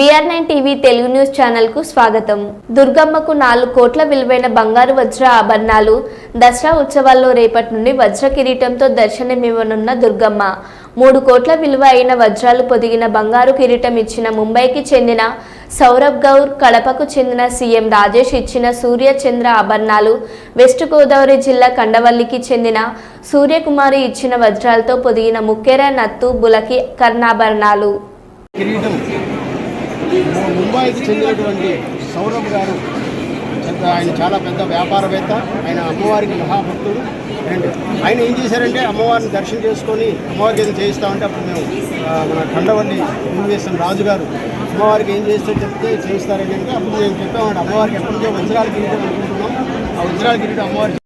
BR nine TV Telugu news ఛానల్కు స్వాగతం. దుర్గమ్మకు నాలుగు కోట్ల విలువైన బంగారు వజ్ర ఆభరణాలు దసరా ఉత్సవాల్లో రేపటి నుండి వజ్ర కిరీటంతో దర్శనమివ్వనున్న దుర్గమ్మ. మూడు కోట్ల విలువ అయిన వజ్రాలు పొదిగిన బంగారు కిరీటం ఇచ్చిన ముంబైకి చెందిన సౌరభ్ గౌర్ కడపకు చెందిన సీఎం రాజేష్ ఇచ్చిన సూర్యచంద్ర ఆభరణాలు వెస్ట్ గోదావరి జిల్లా కండవల్లికి చెందిన సూర్యకుమారి ఇచ్చిన వజ్రాలతో పొదిగిన ముక్కెర నత్తు బులకి కర్ణాభరణాలు. ముంబైకి చెందినటువంటి సౌరభ్ గారు ఆయన చాలా పెద్ద వ్యాపారవేత్త. ఆయన అమ్మవారికి మహాభక్తుడు. అండ్ ఆయన ఏం చేశారంటే అమ్మవారిని దర్శనం చేసుకొని అమ్మవారికి ఏదో చేయిస్తామంటే అప్పుడు మేము మన కండవల్లి తెలుగుదేశం రాజు గారు అమ్మవారికి ఏం చేస్తే చెప్తే చేయిస్తారని అంటే అప్పుడు మేము చెప్పామంటే అమ్మవారికి ఎప్పటి నుంచో వజ్రాల కిరీటం అనుకుంటున్నాం. ఆ వజ్రాల కిరీటం అమ్మవారికి